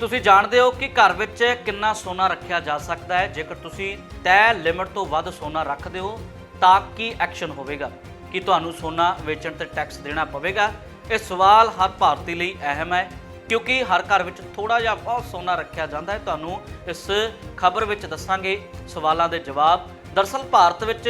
ਤੁਸੀਂ ਜਾਣਦੇ ਹੋ ਕਿ ਘਰ ਵਿੱਚ ਕਿੰਨਾ ਸੋਨਾ ਰੱਖਿਆ ਜਾ ਸਕਦਾ ਹੈ? ਜੇਕਰ ਤੁਸੀਂ ਤੈਅ ਲਿਮਟ ਤੋਂ ਵੱਧ ਸੋਨਾ ਰੱਖਦੇ ਹੋ, ਤਾਂ ਕੀ ਐਕਸ਼ਨ ਹੋਵੇਗਾ? ਕਿ ਤੁਹਾਨੂੰ ਸੋਨਾ ਵੇਚਣ ਤੇ ਟੈਕਸ ਦੇਣਾ ਪਵੇਗਾ? ਇਹ ਸਵਾਲ ਹਰ ਭਾਰਤੀ ਲਈ ਅਹਿਮ ਹੈ, ਕਿਉਂਕਿ ਹਰ ਘਰ ਵਿੱਚ ਥੋੜਾ ਜਿਹਾ ਬਹੁਤ ਸੋਨਾ ਰੱਖਿਆ ਜਾਂਦਾ ਹੈ। ਤੁਹਾਨੂੰ ਇਸ ਖਬਰ ਵਿੱਚ ਦੱਸਾਂਗੇ ਸਵਾਲਾਂ ਦੇ ਜਵਾਬ। ਦਰਸਲ ਭਾਰਤ ਵਿੱਚ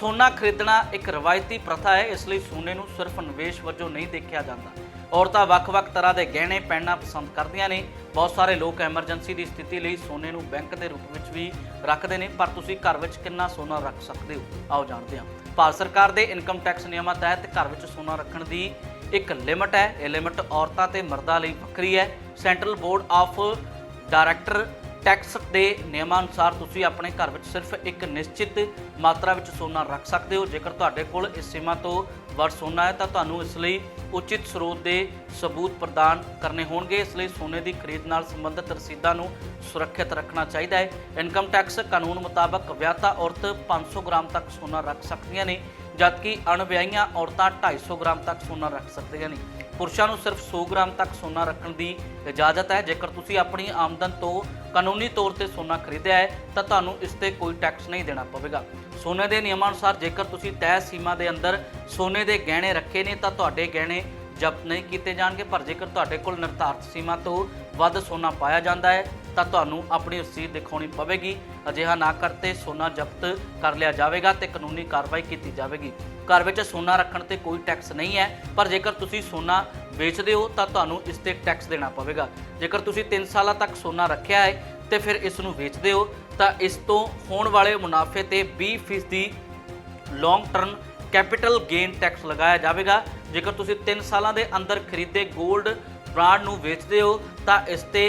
ਸੋਨਾ ਖਰੀਦਣਾ ਇੱਕ ਰਵਾਇਤੀ ਪ੍ਰਥਾ ਹੈ, ਇਸ ਲਈ ਸੋਨੇ ਨੂੰ ਸਿਰਫ ਨਿਵੇਸ਼ ਵਜੋਂ ਨਹੀਂ ਦੇਖਿਆ ਜਾਂਦਾ। ਔਰਤਾਂ ਵੱਖ-ਵੱਖ ਤਰ੍ਹਾਂ ਦੇ ਗਹਿਣੇ ਪਹਿਨਣਾ ਪਸੰਦ ਕਰਦੀਆਂ ਨੇ। ਬਹੁਤ ਸਾਰੇ ਲੋਕ ਐਮਰਜੈਂਸੀ ਦੀ ਸਥਿਤੀ ਲਈ ਸੋਨੇ ਨੂੰ ਬੈਂਕ ਦੇ ਰੂਪ ਵਿੱਚ ਵੀ ਰੱਖਦੇ ਨੇ, ਪਰ ਤੁਸੀਂ ਘਰ ਵਿੱਚ ਕਿੰਨਾ ਸੋਨਾ ਰੱਖ ਸਕਦੇ ਹੋ? ਆਓ ਜਾਣਦੇ ਹਾਂ। ਭਾਰਤ ਸਰਕਾਰ ਦੇ ਇਨਕਮ ਟੈਕਸ ਨਿਯਮਾਂ ਤਹਿਤ ਘਰ ਵਿੱਚ ਸੋਨਾ ਰੱਖਣ ਦੀ ਇੱਕ ਲਿਮਟ ਹੈ। ਇਹ ਲਿਮਟ ਔਰਤਾਂ ਤੇ ਮਰਦਾਂ ਲਈ ਵੱਖਰੀ ਹੈ। Central board of director tax ਦੇ ਨਿਯਮਾਂ ਅਨੁਸਾਰ ਤੁਸੀਂ ਆਪਣੇ ਘਰ ਵਿੱਚ ਸਿਰਫ ਇੱਕ ਨਿਸ਼ਚਿਤ ਮਾਤਰਾ ਵਿੱਚ ਸੋਨਾ ਰੱਖ ਸਕਦੇ ਹੋ। ਜੇਕਰ ਤੁਹਾਡੇ ਕੋਲ ਇਸ ਸੀਮਾ ਤੋਂ ਵੱਧ ਸੋਨਾ ਹੈ, ਤਾਂ ਤੁਹਾਨੂੰ ਇਸ ਲਈ ਉਚਿਤ ਸਰੋਤ ਦੇ ਸਬੂਤ ਪ੍ਰਦਾਨ ਕਰਨੇ ਹੋਣਗੇ। ਇਸ ਲਈ ਸੋਨੇ ਦੀ ਖਰੀਦ ਨਾਲ ਸੰਬੰਧਿਤ ਰਸੀਦਾਂ ਨੂੰ ਸੁਰੱਖਿਅਤ ਰੱਖਣਾ ਚਾਹੀਦਾ ਹੈ। ਇਨਕਮ ਟੈਕਸ ਕਾਨੂੰਨ ਮੁਤਾਬਕ ਵਿਆਹਤਾ ਔਰਤ 500 ਗ੍ਰਾਮ ਤੱਕ ਸੋਨਾ ਰੱਖ ਸਕਦੀਆਂ ਨੇ। ਜਦਕਿ ਅਣਵਿਆਹੀਆਂ ਔਰਤਾਂ 250 ਗ੍ਰਾਮ ਤੱਕ ਸੋਨਾ ਰੱਖ ਸਕਦੀਆਂ ਨੇ। ਪੁਰਸ਼ਾਂ ਨੂੰ ਸਿਰਫ 100 ਗ੍ਰਾਮ ਤੱਕ ਸੋਨਾ ਰੱਖਣ ਦੀ ਇਜਾਜ਼ਤ ਹੈ। ਜੇਕਰ ਤੁਸੀਂ ਆਪਣੀ ਆਮਦਨ ਤੋਂ ਕਾਨੂੰਨੀ ਤੌਰ ਤੇ ਸੋਨਾ ਖਰੀਦਿਆ ਹੈ, ਤਾਂ ਤੁਹਾਨੂੰ ਇਸ ਤੇ ਕੋਈ ਟੈਕਸ ਨਹੀਂ ਦੇਣਾ ਪਵੇਗਾ। ਸੋਨੇ ਦੇ ਨਿਯਮਾਂ ਅਨੁਸਾਰ ਜੇਕਰ ਤੁਸੀਂ ਤੈਅ ਸੀਮਾ ਦੇ ਅੰਦਰ ਸੋਨੇ ਦੇ ਗਹਿਣੇ ਰੱਖੇ ਨੇ, ਤਾਂ ਤੁਹਾਡੇ ਗਹਿਣੇ ਜ਼ਬਤ ਨਹੀਂ ਕੀਤੇ ਜਾਣਗੇ, ਪਰ ਜੇਕਰ ਤੁਹਾਡੇ ਕੋਲ ਨਿਰਧਾਰਤ ਸੀਮਾ ਤੋਂ ਵੱਧ ਸੋਨਾ ਪਾਇਆ ਜਾਂਦਾ ਹੈ, ਤਾਂ ਤੁਹਾਨੂੰ ਆਪਣੀ ਰਸੀਦ ਦਿਖਾਉਣੀ ਪਵੇਗੀ। ਅਜਿਹਾ ਨਾ ਕਰਤੇ ਸੋਨਾ ਜ਼ਬਤ ਕਰ ਲਿਆ ਜਾਵੇਗਾ ਤੇ ਕਾਨੂੰਨੀ ਕਾਰਵਾਈ ਕੀਤੀ ਜਾਵੇਗੀ। ਘਰ ਵਿੱਚ ਸੋਨਾ ਰੱਖਣ ਤੇ ਕੋਈ ਟੈਕਸ ਨਹੀਂ ਹੈ, ਪਰ ਜੇਕਰ ਤੁਸੀਂ ਸੋਨਾ ਵੇਚਦੇ ਹੋ, ਤਾਂ ਤੁਹਾਨੂੰ ਇਸ ਤੇ ਟੈਕਸ ਦੇਣਾ ਪਵੇਗਾ। ਜੇਕਰ ਤੁਸੀਂ 3 ਸਾਲਾਂ ਤੱਕ ਸੋਨਾ ਰੱਖਿਆ ਹੈ ਤੇ ਫਿਰ ਇਸ ਨੂੰ ਵੇਚਦੇ ਹੋ, ਤਾਂ ਇਸ ਤੋਂ ਹੋਣ ਵਾਲੇ ਮੁਨਾਫੇ ਤੇ 20% ਦੀ long term capital gain tax ਲਗਾਇਆ ਜਾਵੇਗਾ। ਜੇਕਰ ਤੁਸੀਂ 3 ਸਾਲਾਂ ਦੇ ਅੰਦਰ ਖਰੀਦੇ 골ਡ ਬ੍ਰਾਂਡ ਨੂੰ ਵੇਚਦੇ ਹੋ, ਤਾਂ ਇਸ ਤੇ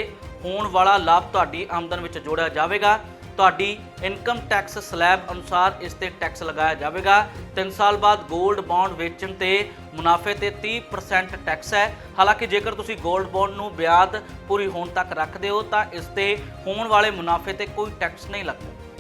ਹੋਣ ਵਾਲਾ ਲਾਭ ਤੁਹਾਡੀ ਆਮਦਨ ਵਿੱਚ ਜੋੜਿਆ ਜਾਵੇਗਾ। ਤੁਹਾਡੀ ਇਨਕਮ ਟੈਕਸ ਸਲੈਬ ਅਨੁਸਾਰ ਇਸ ਤੇ ਟੈਕਸ ਲਗਾਇਆ ਜਾਵੇਗਾ। 3 ਸਾਲ ਬਾਅਦ 골ਡ ਬੌਂਡ ਵੇਚਣ ਤੇ ਮੁਨਾਫੇ ਤੇ 30% ਟੈਕਸ ਹੈ। ਹਾਲਾਂਕਿ ਜੇਕਰ ਤੁਸੀਂ 골ਡ ਬੌਂਡ ਨੂੰ ਬਿਆਦ ਪੂਰੀ ਹੋਣ ਤੱਕ ਰੱਖਦੇ ਹੋ, ਤਾਂ ਇਸ ਤੇ ਹੋਣ ਵਾਲੇ ਮੁਨਾਫੇ ਤੇ ਕੋਈ ਟੈਕਸ ਨਹੀਂ ਲੱਗਦਾ।